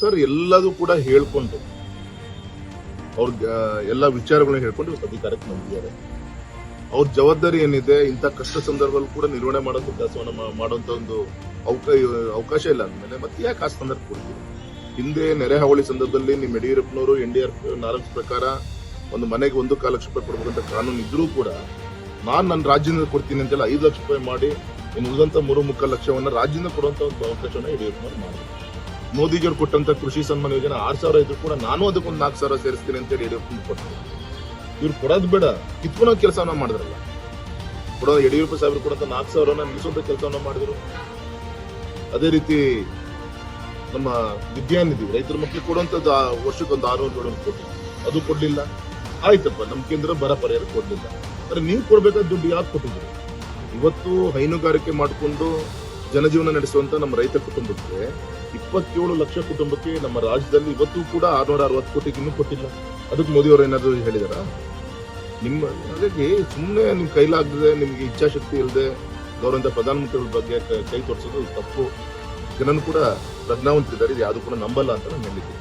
Sir ಎಲ್ಲದೂ ಕೂಡ ಹೇಳ್ಕೊಂಡು ಅವ್ರ ಎಲ್ಲ ವಿಚಾರಗಳನ್ನ ಹೇಳ್ಕೊಂಡು ಇವತ್ತು ಅಧಿಕಾರಕ್ಕೆ ಬಂದಿದ್ದಾರೆ. ಅವ್ರ ಜವಾಬ್ದಾರಿ ಏನಿದೆ, ಇಂಥ ಕಷ್ಟ ಸಂದರ್ಭದಲ್ಲಿ ಕೂಡ ನಿರ್ವಹಣೆ ಮಾಡೋದು ಕೆಲಸವನ್ನು ಮಾಡುವಂತ ಒಂದು ಅವಕಾಶ ಇಲ್ಲ ಅಂದ್ಮೇಲೆ ಮತ್ತೆ ಯಾಕೆ ಆ ಸಂದರ್ಭ ಕೊಡ್ತೀವಿ ಹಿಂದೆ ನೆರೆ ಹಾವಳಿ ಸಂದರ್ಭದಲ್ಲಿ ನಿಮ್ಮ ಯಡಿಯೂರಪ್ಪನವರು, ಎನ್ ಡಿ ಆರ್ ನಾಲ್ಕು ಪ್ರಕಾರ ಒಂದು ಮನೆಗೆ ಒಂದು ಕಾಲು ಲಕ್ಷ ರೂಪಾಯಿ ಕೊಡ್ಬೇಕಂತ ಕಾನೂನು ಇದ್ರೂ ಕೂಡ ನಾನು ನನ್ನ ರಾಜ್ಯದಿಂದ ಕೊಡ್ತೀನಿ ಅಂತೆಲ್ಲ ಐದು ಲಕ್ಷ ರೂಪಾಯಿ ಮಾಡಿ ಇನ್ನು ಉಳಿದಂತ ಮೂರು ಮುಕ್ಕಾಲು ಲಕ್ಷವನ್ನ ರಾಜ್ಯದಿಂದ ಕೊಡುವಂತ ಒಂದು ಅವಕಾಶವನ್ನು ಯಡಿಯೂರಪ್ಪನವರು ಮಾಡಿದ್ರು. ಮೋದಿಜಿಯವ್ರು ಕೊಟ್ಟಂತ ಕೃಷಿ ಸನ್ಮಾನ ಯೋಜನೆ ಆರ್ ಸಾವಿರ ಇದ್ರು ಕೂಡ ನಾನು ಅದಕ್ಕೊಂದು ನಾಲ್ಕು ಸಾವಿರ ಸೇರಿಸ್ತೀನಿ ಅಂತೇಳಿ ಯಡಿಯೂರಪ್ಪ ಕೊಟ್ಟರು. ಇವ್ರು ಕೊಡೋದು ಬೇಡ ಕಿತ್ಕೊಳೋ ಕೆಲಸವನ್ನ ಮಾಡಿದ್ರಲ್ಲ. ಕೊಡೋ ಯಡಿಯೂರಪ್ಪ ಸಾಹೇಬ್ರು ಕೊಡಂತ ನಾಲ್ಕು ಸಾವಿರನ ನಿಲ್ಲಿಸುವಂತ ಕೆಲಸವನ್ನ ಮಾಡಿದ್ರು. ಅದೇ ರೀತಿ ನಮ್ಮ ವಿದ್ಯಾನಿಧಿ ರೈತರ ಮಕ್ಕಳಿಗೆ ಕೊಡುವಂತದ್ದು ಆ ವರ್ಷಕ್ಕೊಂದು ಆರುನೂರು ಏಳ್ನೂರು ಕೊಟ್ಟು ಅದು ಕೊಡ್ಲಿಲ್ಲ. ಆಯ್ತಪ್ಪ ನಮ್ಮ ಕೇಂದ್ರ ಬರ ಪರಿಹಾರ ಕೊಡ್ಲಿಲ್ಲ. ಆದ್ರೆ ನೀವು ಕೊಡ್ಬೇಕಾದ ದುಡ್ಡು ಯಾಕೆ ಕೊಟ್ಟಿದ್ರು ಇವತ್ತು ಹೈನುಗಾರಿಕೆ ಮಾಡಿಕೊಂಡು ಜನಜೀವನ ನಡೆಸುವಂತ ನಮ್ಮ ರೈತ ಕುಟುಂಬಕ್ಕೆ ಇಪ್ಪತ್ತೇಳು ಲಕ್ಷ ಕುಟುಂಬಕ್ಕೆ ನಮ್ಮ ರಾಜ್ಯದಲ್ಲಿ ಇವತ್ತು ಕೂಡ ಆರ್ನೂರ ಅರವತ್ತು ಕೋಟಿಗೆ ಇನ್ನೂ ಕೊಟ್ಟಿಲ್ಲ. ಅದಕ್ಕೆ ಮೋದಿ ಅವರು ಏನಾದ್ರು ಹೇಳಿದಾರ? ನಿಮ್ಮ, ಹಾಗಾಗಿ ಸುಮ್ಮನೆ ನಿಮ್ ಕೈಲಾಗದೆ, ನಿಮ್ಗೆ ಇಚ್ಛಾಶಕ್ತಿ ಇಲ್ಲದೆ ಗೌರವಂತ ಪ್ರಧಾನಮಂತ್ರಿಗಳ ಬಗ್ಗೆ ಕೈ ತೋರಿಸೋದು ತಪ್ಪು. ಜನನು ಕೂಡ ಪ್ರಜ್ಞಾವಂತರಿದ್ದಾರೆ ಇದು ಯಾವುದು ಕೂಡ ನಂಬಲ್ಲ ಅಂತ ನಾನು ಹೇಳಿದ್ದೀನಿ